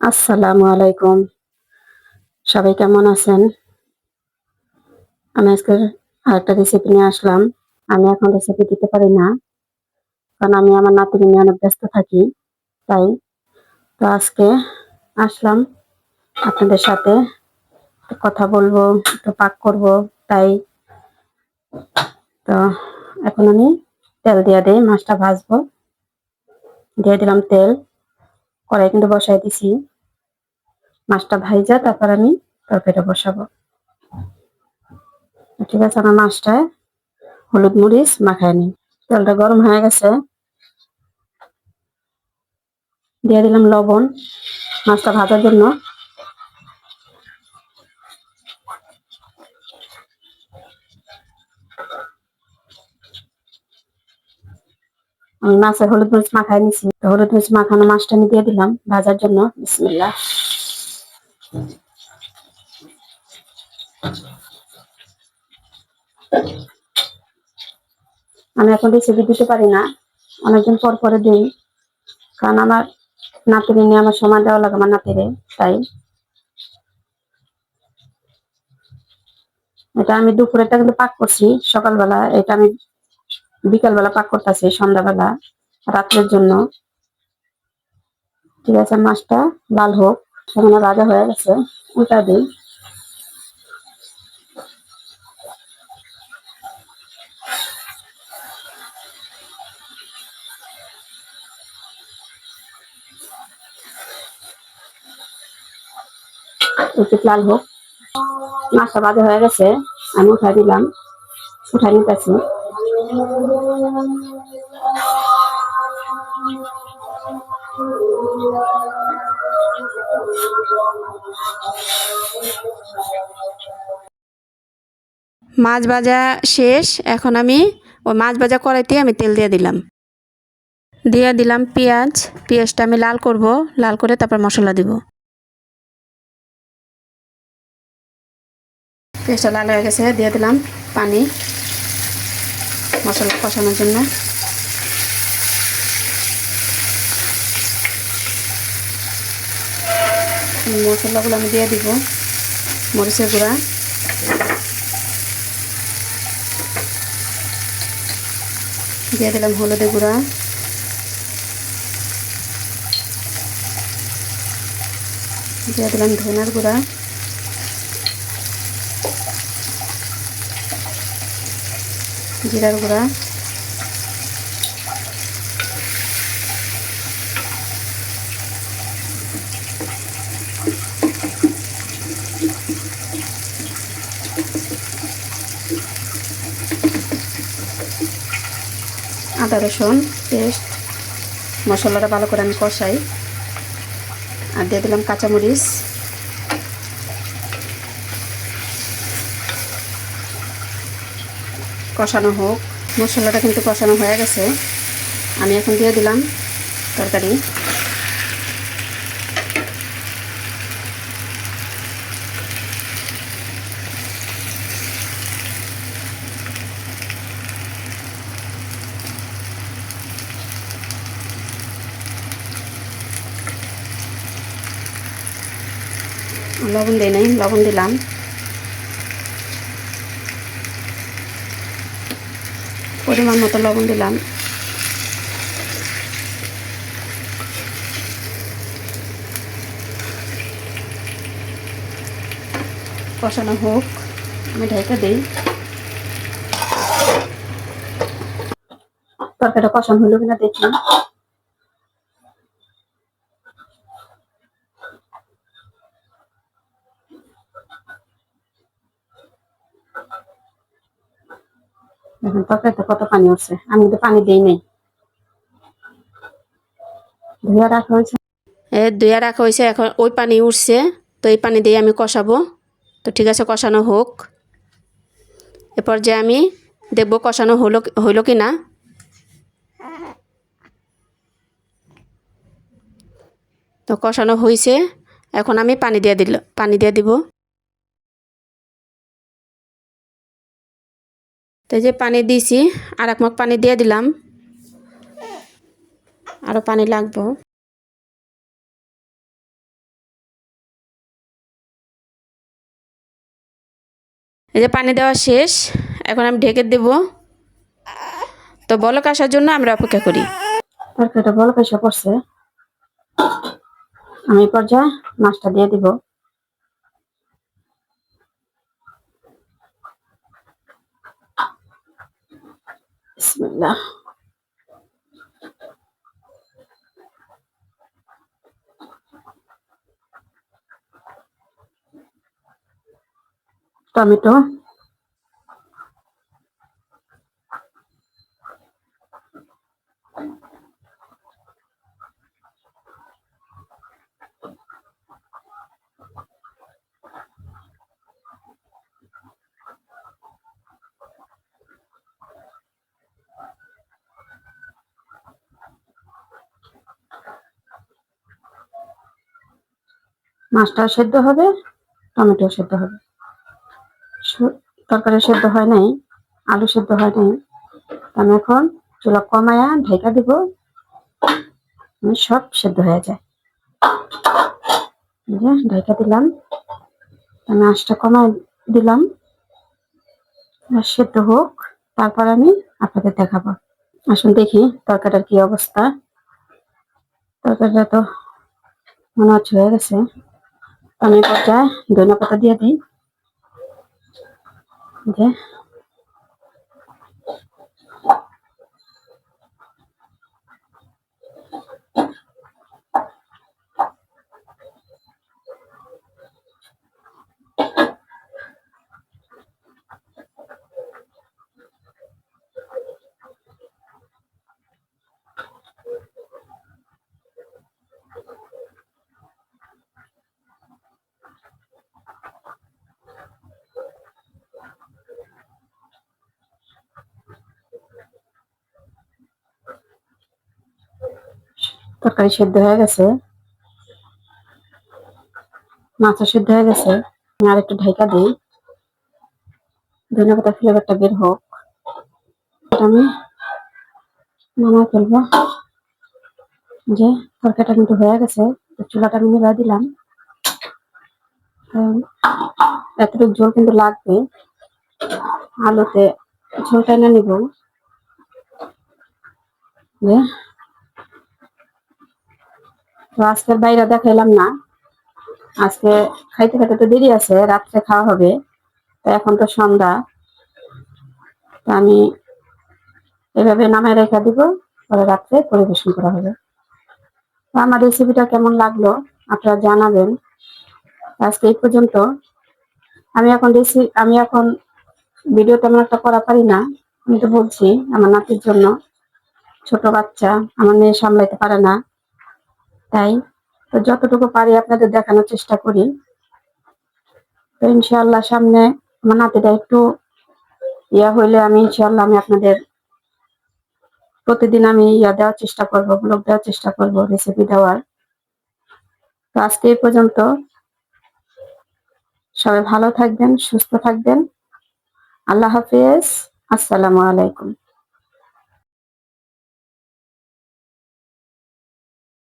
আসসালামু আলাইকুম। সবাই কেমন আছেন? আমি আজকে আরেকটা রেসিপি নিয়ে আসলাম। আমি এখন রেসিপি দিতে পারি না, কারণ আমি আমার নাতিকে নিয়ে অনেক ব্যস্ত থাকি, তাই। তো আজকে আসলাম আপনাদের সাথে কথা বলব, একটু পাক করব, তাই। তো এখন আমি তেল দিয়ে দিই, মাছটা ভাজবো। দিয়ে দিলাম তেল কড়াই কিন্তু বসাই দিছি। মাছটা ভাইজা, তারপর আমি তরকারিটা বসাবো। ঠিক আছে, আমার মাছটায় হলুদ মরিচ মাখায় নিই। তেলটা গরম হয়ে গেছে। দিয়ে দিলাম লবণ মাছটা ভাজার জন্য। আমি মাছে হলুদ মরিচ মাখায় নিছি। হলুদ মরিচ মাখানো মাছটা আমি দিয়ে দিলাম ভাজার জন্য। বিসমিল্লাহ। আমি এখন রেসিপি দিতে পারি না। অনেকদিন পর পরে দিই। কারণ আমার নাতিরে নিয়ে আমার সময় দেওয়া লাগে আমার নাতিরে, তাই। এটা আমি দুপুরেরটা কিন্তু পাক করছি, সকালবেলা। এটা আমি বিকালবেলা পাক করতেছি, সন্ধ্যাবেলা, রাত্রের জন্য। ঠিক আছে, মাছটা লাল হোক। সেখানে ভাজা হয়ে গেছে, উল্টা দিই। একটু লাল হোক। মাছটা বাজে হয়ে গেছে, আমি উঠাই দিলাম, উঠাই নিতেছি। মাছ ভাজা শেষ। এখন আমি ওই মাছ ভাজা কড়াইতে আমি তেল দিয়ে দিলাম। দিয়ে দিলাম পেঁয়াজ। পেঁয়াজটা আমি লাল করব। লাল করে তারপর মশলা দিব। পেঁয়াজটা লাল হয়ে গেছে। দিয়ে দিলাম পানি। মশলা কষানোর জন্য। মশলাগুলো আমি দিয়ে দিব, মরিচের গুঁড়া। দিয়ে দিলাম হলুদের গুঁড়া। দিয়ে দিলাম ধনার গুঁড়া। জিরার গুঁড়া। আদা রসুন, পেস্ট, মশলাটা ভালো করে আমি কষাই। আর দিয়ে দিলাম কাঁচামরিচ। কষানো হোক। মশলাটা কিন্তু কষানো হয়ে গেছে। আমি এখন দিয়ে দিলাম তরকারি। লবণ দিই নাই, লবণ দিলাম। পরিমাণ মতো লবণ দিলাম। কষানো হোক, আমি ঢেকে দিই। তরকারিটা কষানো হলো কিনা দেখি। দেখুন তরকারিতে কত পানি উঠছে? আমি কিন্তু পানি দিই নাই। ধুয়ে রাখা হয়েছে? এ দুইয়া রাখা হয়েছে, এখন ওই পানি উঠছে, তো এই পানি দিয়ে আমি কষাবো। তো ঠিক আছে, কষানো হোক। এরপর যে আমি দেখব কষানো হলো, হইল কি না। তো কষানো হয়েছে, এখন আমি পানি দিয়ে দিল, পানি দিয়ে দিব। তো যে পানি দিয়েছি, আর এক মগ পানি দিয়ে দিলাম। আরও পানি লাগবো। এই যে পানি দেওয়া শেষ, এখন আমি ঢেকে দেব। তো বলক আসার জন্য আমরা অপেক্ষা করি। তরকারিটা বলক এসে পড়ছে। আমি পর্যায়ে মাছটা দিয়ে দিব। বিসমিল্লাহ টমেটো মাছটা সেদ্ধ হবে টমেটো সেদ্ধ হবে। তরকারি সেদ্ধ হয় নাই, আলু সেদ্ধ হয় নাই। আমি এখন চুলা কমায়া ঢেকা দিব মানে সব সেদ্ধ হয়ে যায়। ঢেকা দিলাম আমি আঁচটা কমায় দিলাম। সেদ্ধ হোক, তারপর আমি আপনাদের দেখাবো। আসুন দেখি তরকারিটার কি অবস্থা। তরকারিটা তো মনে হচ্ছে হয়ে গেছে। আমি পর্যায়ে ধনিয়া পাতা দিয়ে দিই। যে তরকারি সেদ্ধ হয়ে গেছে। মাছও সেদ্ধ হয়ে গেছে। আমি আর একটু ঢাকা দিই। ধনিয়া পাতার ফ্লেভারটা বের হোক। আমি নামায় ফেলব। যে তরকারিটা কিন্তু হয়ে গেছে। চুলাটা আমি নিভা দিলাম। এতটুকু ঝোল কিন্তু লাগবে। আলুতে ঝোলটা এনে নিব। যে তো আজকের বাইরে দেখাইলাম না। আজকে খাইতে খাইতে তো দেরি আছে, রাত্রে খাওয়া হবে। তো এখন তো সন্ধ্যা। তো আমি এভাবে নামায় রেখে দিব, পরে রাত্রে পরিবেশন করা হবে। তো আমার রেসিপিটা কেমন লাগল আপনারা জানাবেন। আজকে এই পর্যন্ত। আমি এখন রেসি আমি এখন ভিডিও তেমন একটা করা পারি না। আমি তো বলছি, আমার নাতির জন্য। ছোট বাচ্চা, আমার মেয়ে সামলাইতে পারে না। তাই তো যতটুকু পারি আপনাদের দেখানোর চেষ্টা করি। তো ইনশাআল্লাহ সামনে আমার নাতিটা একটু ইয়া হইলে আমি ইনশাল্লাহ আমি আপনাদের প্রতিদিন আমি ইয়া দেওয়ার চেষ্টা করব ব্লগ দেওয়ার চেষ্টা করব রেসিপি দেওয়ার। তো আজকে এই পর্যন্ত সবাই ভালো থাকবেন, সুস্থ থাকবেন। আল্লাহ হাফিজ, আসসালামু আলাইকুম।